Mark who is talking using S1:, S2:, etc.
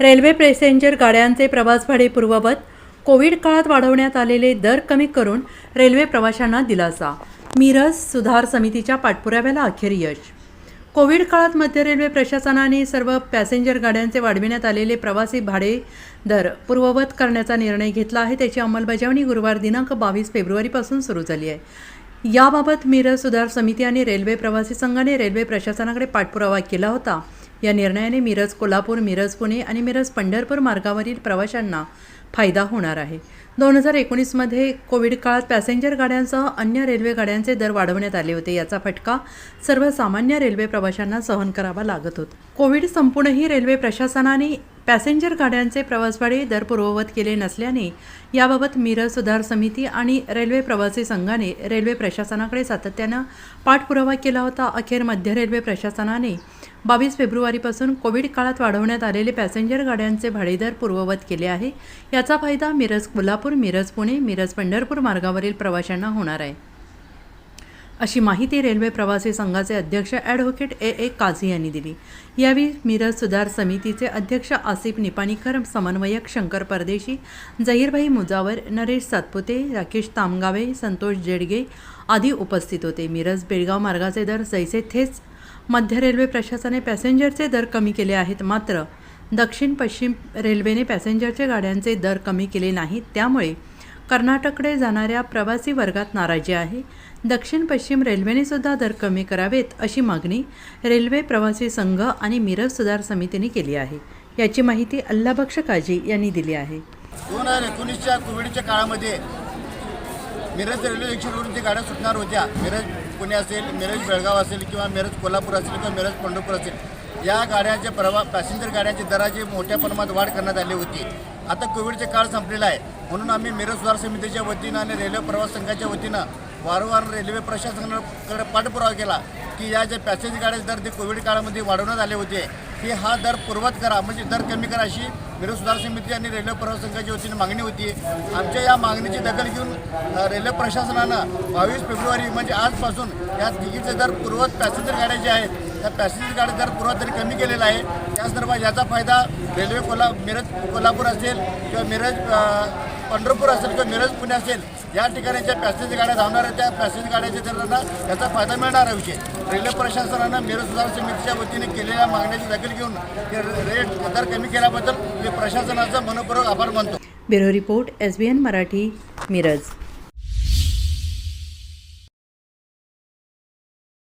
S1: Railway passenger गाड्यांचे प्रवास भाडे पूर्ववत कोविड काळात वाढवण्यात आलेले दर कमी करून रेल्वे प्रवाशांना दिलासा. मिरज सुधार समितीच्या पाठपुराव्याला अखेर यश. कोविड काळात मध्य रेल्वे प्रशासनाने सर्व पॅसेंजर गाड्यांचे वाढविण्यात आलेले प्रवासी भाडे दर पूर्ववत करण्याचा निर्णय घेतला आहे. त्याची अंमलबजावणी गुरुवार दिनांक बावीस फेब्रुवारीपासून सुरू झाली आहे. याबाबत मिरज सुधार समिती आणि रेल्वे प्रवासी संघाने रेल्वे प्रशासनाकडे पाठपुरावा केला होता. या निर्णयाने मिरज कोल्हापूर मिरज पुणे आणि मिरज पंढरपूर मार्गावरील प्रवाशांना फायदा होणार आहे. दोन हजार एकोणीसमध्ये कोविड काळात पॅसेंजर गाड्यांसह अन्य रेल्वे गाड्यांचे दर वाढवण्यात आले होते. याचा फटका सर्वसामान्य रेल्वे प्रवाशांना सहन करावा लागत होता. कोविड संपूर्णही रेल्वे प्रशासनाने पॅसेंजर गाड्यांचे प्रवासभाडे दर पूर्ववत केले नसल्याने याबाबत मिरज सुधार समिती आणि रेल्वे प्रवासी संघाने रेल्वे प्रशासनाकडे सातत्यानं पाठपुरावा केला होता. अखेर मध्य रेल्वे प्रशासनाने बावीस फेब्रुवारीपासून कोविड काळात वाढवण्यात आलेले पॅसेंजर गाड्यांचे भाडेदर पूर्ववत केले आहे. याचा फायदा मिरज कोल्हापूर मिरज पुणे मिरज पंढरपूर मार्गावरील प्रवाशांना होणार आहे. अशी माहिती रेल्वे प्रवासी संघाचे अध्यक्ष ॲडव्होकेट ए ए काझी यांनी दिली. यावेळी मिरज सुधार समितीचे अध्यक्ष आसिफ निपाणीकर समन्वयक शंकर परदेशी जहीरभाई मुजावर नरेश सातपुते राकेश तामगावे संतोष जेडगे आदी उपस्थित होते. मिरज बेळगाव मार्गाचे दर जैसे थेच. मध्य रेल्वे प्रशासनाने पॅसेंजरचे दर कमी केले आहेत मात्र दक्षिण पश्चिम रेल्वेने पॅसेंजरच्या गाड्यांचे दर कमी केले नाहीत. त्यामुळे कर्नाटककडे जाणाऱ्या प्रवासी वर्गात नाराजी आहे. दक्षिण पश्चिम रेल्वेने सुद्धा दर कमी करावेत अशी मागणी रेल्वे प्रवासी संघ आणि मिरज सुधार समितीने केली आहे. याची माहिती अल्लाबक्ष काजी यांनी दिली आहे.
S2: दोन हजार एकोणीसच्या कोविडच्या काळामध्ये मिरज रेल्वे जंक्शनवरून जी गाड्या सुटणार होत्या. मिरज पुणे असेल मिरज बेळगाव असेल किंवा मिरज कोल्हापूर असेल किंवा मिरज पंढरपूर असेल या गाड्यांच्या प्रवा पॅसेंजर गाड्यांच्या दराची मोठ्या प्रमाणात वाढ करण्यात आली होती. आता कोविडचे काळ संपलेला आहे. म्हणून आम्ही मिरज सुधार समितीच्या वतीनं आणि रेल्वे प्रवास संघाच्या वतीनं वारंवार रेल्वे प्रशासनाकडे पाठपुरावा केला की या ज्या पॅसेंजर गाड्याचे दर ते कोविड काळामध्ये वाढवण्यात आले होते की हा दर पूर्वत करा. म्हणजे दर कमी करा अशी मिरज सुधार समिती आणि रेल्वे प्रवास संघाच्या वतीने मागणी होती. आमच्या या मागणीची दखल घेऊन रेल्वे प्रशासनानं बावीस फेब्रुवारी म्हणजे आजपासून या तिकीटचे दर पूर्वत पॅसेंजर गाड्या ज्या आहेत त्या पॅसेंजर गाड्या दर पूर्वत तरी कमी केलेला आहे त्या संदर्भात याचा फायदा रेल्वे कोल्हा मिरज कोल्हापूर असेल किंवा मिरज पंढरपूर असेल किंवा मिरज पुणे असेल या ठिकाणी ज्या पॅसेंजर गाड्या धावणार आहेत त्या पॅसेंजर गाड्याच्या त्यांना याचा फायदा मिळणार आहे विषय. रेल्वे प्रशासनानं मिरज सुधार समितीच्या वतीने केलेल्या मागण्याची दखल घेऊन रेट दर कमी केल्याबद्दल मी प्रशासनाचा मनपूर्वक आभार मानतो.
S1: Bureau report S B N Marathi Miraj.